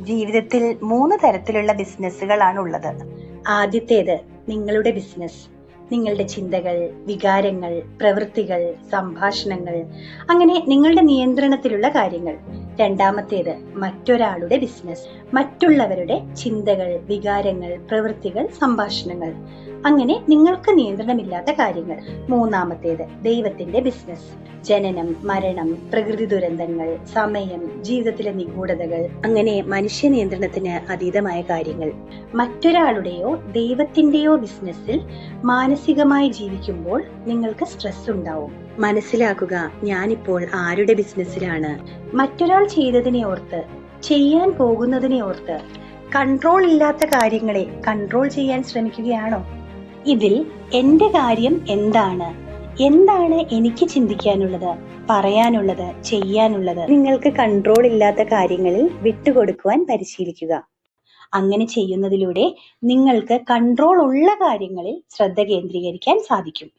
ജീവിതത്തിൽ മൂന്ന് തരത്തിലുള്ള ബിസിനസ്സുകളാണ് ഉള്ളത് ആദ്യത്തേത് നിങ്ങളുടെ ബിസിനസ്. നിങ്ങളുടെ ചിന്തകൾ വികാരങ്ങൾ പ്രവൃത്തികൾ സംഭാഷണങ്ങൾ അങ്ങനെ നിങ്ങളുടെ നിയന്ത്രണത്തിലുള്ള കാര്യങ്ങൾ. രണ്ടാമത്തേത് മറ്റൊരാളുടെ ബിസിനസ് മറ്റുള്ളവരുടെ ചിന്തകൾ വികാരങ്ങൾ പ്രവൃത്തികൾ സംഭാഷണങ്ങൾ. അങ്ങനെ നിങ്ങൾക്ക് നിയന്ത്രണമില്ലാത്ത കാര്യങ്ങൾ. മൂന്നാമത്തേത് ദൈവത്തിന്റെ ബിസിനസ് ജനനം മരണം പ്രകൃതി ദുരന്തങ്ങൾ സമയം ജീവിതത്തിലെ നിഗൂഢതകൾ അങ്ങനെ മനുഷ്യ നിയന്ത്രണത്തിന് അതീതമായ കാര്യങ്ങൾ. മറ്റൊരാളുടെയോ ദൈവത്തിന്റെയോ ബിസിനസ്സിൽ മാനസികമായി ജീവിക്കുമ്പോൾ നിങ്ങൾക്ക് സ്ട്രെസ് ഉണ്ടാവും. മനസ്സിലാക്കുക ഞാനിപ്പോൾ ആരുടെ ബിസിനസ്സിലാണ് മറ്റൊരാൾ ചെയ്തതിനെ ഓർത്ത് ചെയ്യാൻ പോകുന്നതിനെ ഓർത്ത് കൺട്രോൾ ഇല്ലാത്ത കാര്യങ്ങളെ കൺട്രോൾ ചെയ്യാൻ ശ്രമിക്കുകയാണോ? ഇതിൽ എന്റെ കാര്യം എന്താണ്? എന്താണ് എനിക്ക് ചിന്തിക്കാനുള്ളത് പറയാനുള്ളത് ചെയ്യാനുള്ളത്? നിങ്ങൾക്ക് കൺട്രോൾ ഇല്ലാത്ത കാര്യങ്ങളിൽ വിട്ടുകൊടുക്കുവാൻ പരിശീലിക്കുക. അങ്ങനെ ചെയ്യുന്നതിലൂടെ നിങ്ങൾക്ക് കൺട്രോൾ ഉള്ള കാര്യങ്ങളിൽ ശ്രദ്ധ കേന്ദ്രീകരിക്കാൻ സാധിക്കും.